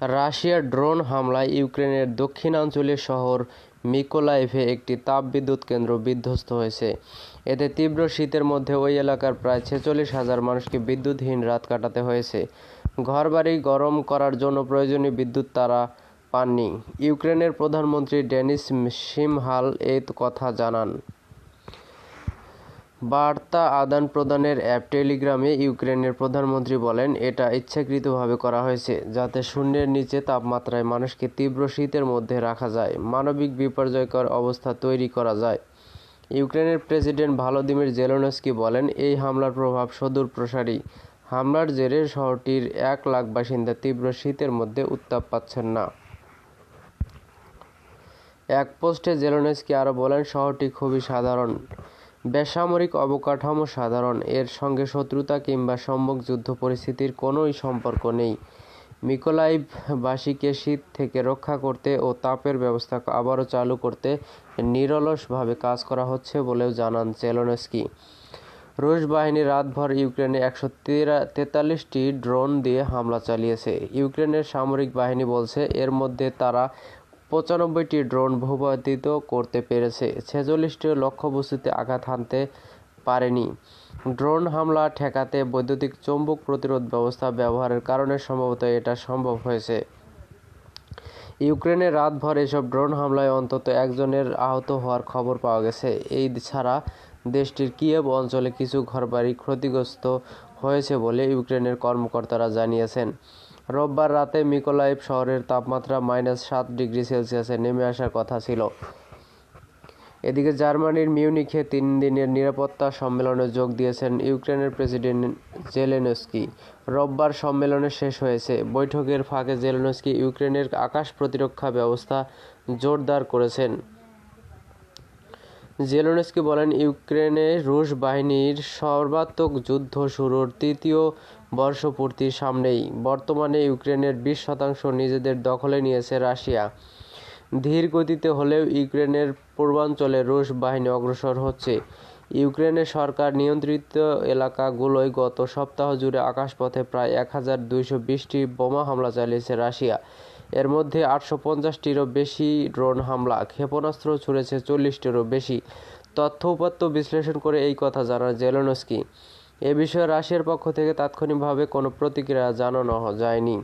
রাশিয়ার ড্রোন হামলায় ইউক্রেনের দক্ষিণাঞ্চলীয় শহর মিকোলাইভে একটি তাপবিদ্যুৎ কেন্দ্র বিধ্বস্ত হয়েছে। এতে তীব্র শীতের মধ্যে ওই এলাকার প্রায় ছেচল্লিশ হাজার মানুষকে বিদ্যুৎহীন রাত কাটাতে হয়েছে। ঘরবাড়ি গরম করার জন্য প্রয়োজনীয় বিদ্যুৎ তারা পাননি। ইউক্রেনের প্রধানমন্ত্রী ডেনিস সিমহাল এই কথা জানান। বার্তা আদান প্রদানের অ্যাপ টেলিগ্রামে ইউক্রেনের প্রধানমন্ত্রী বলেন, এটা ইচ্ছাকৃতভাবে করা হয়েছে যাতে শূন্যের নিচে তাপমাত্রায় মানুষকে তীব্র শীতের মধ্যে রাখা যায়, মানবিক বিপর্যয়কর অবস্থা তৈরি করা যায়। ইউক্রেনের প্রেসিডেন্ট ভালোদিমির জেলোনস্কি বলেন, এই হামলার প্রভাব সুদূর প্রসারী। হামলার জেরে শহরটির এক লাখ বাসিন্দা তীব্র শীতের মধ্যে উত্তাপ পাচ্ছেন না। এক পোস্টে জেলোনেস্কি আরও বলেন, শহরটি খুবই সাধারণ। বেসামরিক অবকাঠামো সাধারণ। এর সঙ্গে শত্রুতা কিংবা সম্মুখ যুদ্ধ পরিস্থিতির কোনোই সম্পর্ক নেই। মিকোলাইভবাসীকে শীত থেকে রক্ষা করতে ও তাপের ব্যবস্থা আবারও চালু করতে নিরলসভাবে কাজ করা হচ্ছে বলেও জানান জেলোনেস্কি। রুশ বাহিনী রাতভর ইউক্রেনে একশো তেতাল্লিশটি ড্রোন দিয়ে হামলা চালিয়েছে। ইউক্রেনের সামরিক বাহিনী বলছে, এর মধ্যে তারা পঁচানব্বইটি ড্রোন ভূপাতিত করতে পেরেছে। ছেচল্লিশটি লক্ষ্যবস্তুতে আঘাত হানতে পারেনি। ড্রোন হামলা ঠেকাতে বৈদ্যুতিক চৌম্বক প্রতিরোধ ব্যবস্থা ব্যবহারের কারণে সম্ভবত এটা সম্ভব হয়েছে। ইউক্রেনে রাতভর এসব ড্রোন হামলায় অন্তত একজনের আহত হওয়ার খবর পাওয়া গেছে। এই ছাড়া দেশটির কিয়েভ অঞ্চলে কিছু ঘরবাড়ি ক্ষতিগ্রস্ত হয়েছে বলে ইউক্রেনের কর্মকর্তারা জানিয়েছেন। রোববার রাতে মিকোলাইভ শহরের তাপমাত্রা মাইনাস সাত ডিগ্রি সেলসিয়াসে নেমে আসার কথা ছিল। এদিকে জার্মানির মিউনিখে তিন দিনের নিরাপত্তা সম্মেলনে যোগ দিয়েছেন ইউক্রেনের প্রেসিডেন্ট জেলেনস্কি। রোববার সম্মেলনে শেষ হয়েছে। বৈঠকের ফাঁকে জেলেনস্কি ইউক্রেনের আকাশ প্রতিরক্ষা ব্যবস্থা জোরদার করেছেন। জেলেনস্কি বলেন, ইউক্রেনে রুশ বাহিনীর সর্বাত্মক যুদ্ধ শুরুর তৃতীয় বর্ষপূর্তির সামনেই। বর্তমানে ইউক্রেনের বিশ শতাংশ নিজেদের দখলে নিয়েছে রাশিয়া। ধীর গতিতে হলেও ইউক্রেনের পূর্বাঞ্চলে রুশ বাহিনী অগ্রসর হচ্ছে। ইউক্রেনের সরকার নিয়ন্ত্রিত এলাকাগুলোয় গত সপ্তাহ জুড়ে আকাশপথে প্রায় এক হাজার দুইশো বিশটি বোমা হামলা চালিয়েছে রাশিয়া। এর মধ্যে আটশো পঞ্চাশটিরও বেশি ড্রোন হামলা, ক্ষেপণাস্ত্র ছুড়েছে চল্লিশটিরও বেশি। তথ্য উপাত্ত বিশ্লেষণ করে এই কথা জানান জেলোনস্কি। এ বিষয়ে রাশিয়ার পক্ষ থেকে তাৎক্ষণিকভাবে কোনো প্রতিক্রিয়া জানানো যায়নি।